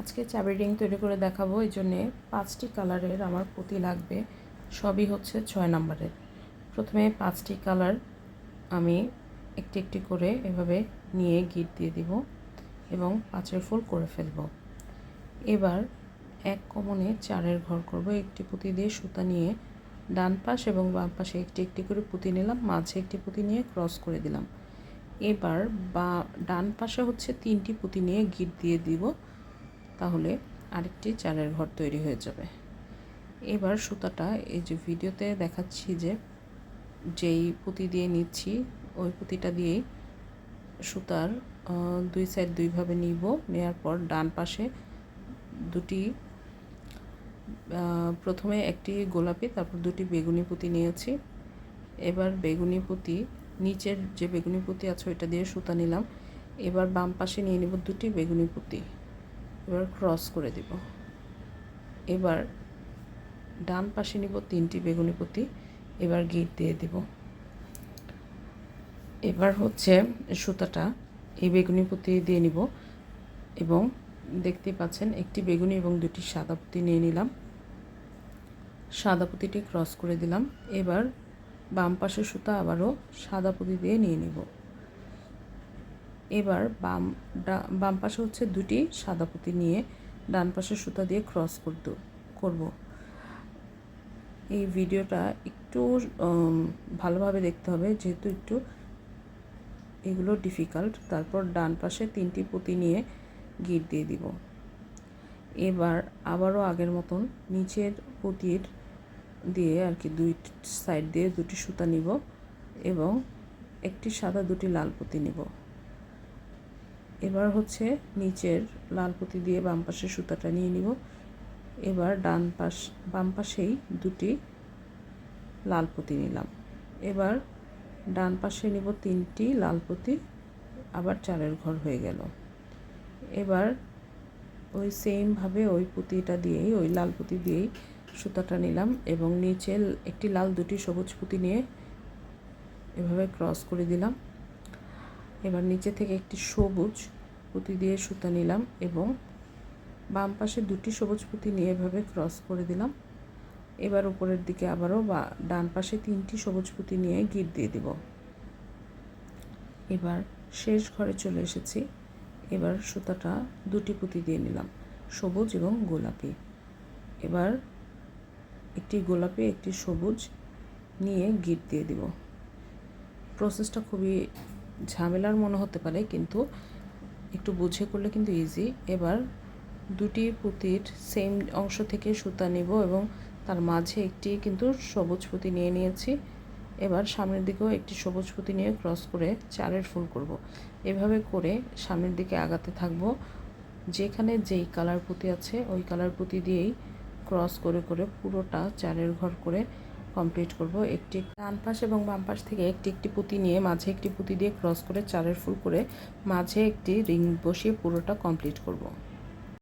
আজকে চাবি রিং তৈরি করে দেখাবো, এই জন্যে পাঁচটি কালারের আমার পুঁতি লাগবে। সবই হচ্ছে ছয় নাম্বারের। প্রথমে পাঁচটি কালার আমি একটি একটি করে এভাবে নিয়ে গিট দিয়ে দিব এবং পাঁচের ফুল করে ফেলব। এবার এক কমনে চারের ঘর করব, একটি পুঁতি দিয়ে সুতা নিয়ে ডান পাশ এবং বাম পাশে একটি একটি করে পুঁতি নিলাম, মাঝে একটি পুঁতি নিয়ে ক্রস করে দিলাম। এবার বা, ডান পাশে হচ্ছে তিনটি পুঁতি নিয়ে গিট দিয়ে দিব। তাহলে আরেকটি চারের ঘর তৈরি হয়ে যাবে। এবার সুতাটা এই যে ভিডিওতে দেখাচ্ছি যে যেই পুঁতি দিয়ে নিচ্ছি, ওই পুঁতিটা দিয়েই সুতার দুই সাইড দুইভাবে নিব। নেওয়ার পর ডান পাশে দুটি প্রথমে একটি গোলাপি, তারপর দুটি বেগুনি পুঁতি নিয়েছি। এবার বেগুনি পুঁতি, নিচের যে বেগুনি পুঁতি আছে ওইটা দিয়ে সুতা নিলাম। এবার বাম পাশে নিয়ে নিব দুটি বেগুনি পুঁতি। এবার ক্রস করে দিব। এবার ডান পাশে নিব তিনটি বেগুনি পুঁতি, এবার গিট দিয়ে দিব। এবার হচ্ছে সুতাটা এই বেগুনি পুঁতি দিয়ে নিব এবং দেখতে পাচ্ছেন একটি বেগুনি এবং দুটি সাদা পুঁতি নিয়ে নিলাম। সাদা পুঁতিটি ক্রস করে দিলাম। এবার বাম পাশে সুতা আবারও সাদা পুঁতি দিয়ে নিয়ে নিব। এবার বাম বাম পাশে হচ্ছে দুটি সাদা পুঁতি নিয়ে ডান পাশে সুতা দিয়ে ক্রস করতে, করব। এই ভিডিওটা একটু ভালোভাবে দেখতে হবে, যেহেতু একটু এগুলো ডিফিকাল্ট তারপর ডান পাশে তিনটি পুঁতি নিয়ে গিট দিয়ে দিব। এবার আবারও আগের মতন নিচের পুঁতির দিয়ে আর কি দুই সাইড দিয়ে দুটি সুতা নিব এবং একটি সাদা, দুটি লাল পুঁতি নিব। এবার হচ্ছে নিচের লাল পুঁতি দিয়ে বাম পাশে সুতাটা নিয়ে নিব। এবার ডান পাশ, বাম পাশেই দুটি লাল পুঁতি নিলাম। এবার ডান পাশে নিব তিনটি লাল পুঁতি, আবার চারের ঘর হয়ে গেল। এবার ওই সেমভাবে ওই পুঁতিটা দিয়েই, ওই লাল পুঁতি দিয়েই সুতাটা নিলাম এবং নিচে একটি লাল দুটি সবুজ পুঁতি নিয়ে এভাবে ক্রস করে দিলাম। এবার নিচে থেকে একটি সবুজ পুঁতি দিয়ে সুতা নিলাম এবং বাম পাশে দুটি সবুজ পুঁতি নিয়ে এভাবে ক্রস করে দিলাম। এবার উপরের দিকে আবারও বা ডান পাশে তিনটি সবুজ পুঁতি নিয়ে গিট দিয়ে দিব। এবার শেষ ঘরে চলে এসেছি। এবার সুতাটা দুটি পুঁতি দিয়ে নিলাম, সবুজ এবং গোলাপি। এবার একটি গোলাপি, একটি সবুজ নিয়ে গিট দিয়ে দিব। প্রসেসটা খুবই ঝামেলার মনে হতে পারে, কিন্তু একটু বুঝে করলে কিন্তু ইজি এবার দুটি পুঁতির সেম অংশ থেকে সুতা নিব এবং তার মাঝে একটি কিন্তু সবুজ পুঁতি নিয়ে নিয়েছি। এবার সামনের দিকেও একটি সবুজ পুঁতি নিয়ে ক্রস করে চারের ফুল করব। এভাবে করে সামনের দিকে আগাতে থাকব। যেখানে যেই কালার পুঁতি আছে, ওই কালার পুঁতি দিয়েই ক্রস করে করে পুরোটা চারের ঘর করে কমপ্লিট করব। একটি ডান পাশ এবং বাম পাশ থেকে একটি একটি পুঁতি নিয়ে মাঝে একটি পুঁতি দিয়ে ক্রস করে চারের ফুল করে মাঝে একটি রিং বসিয়ে পুরোটা কমপ্লিট করব।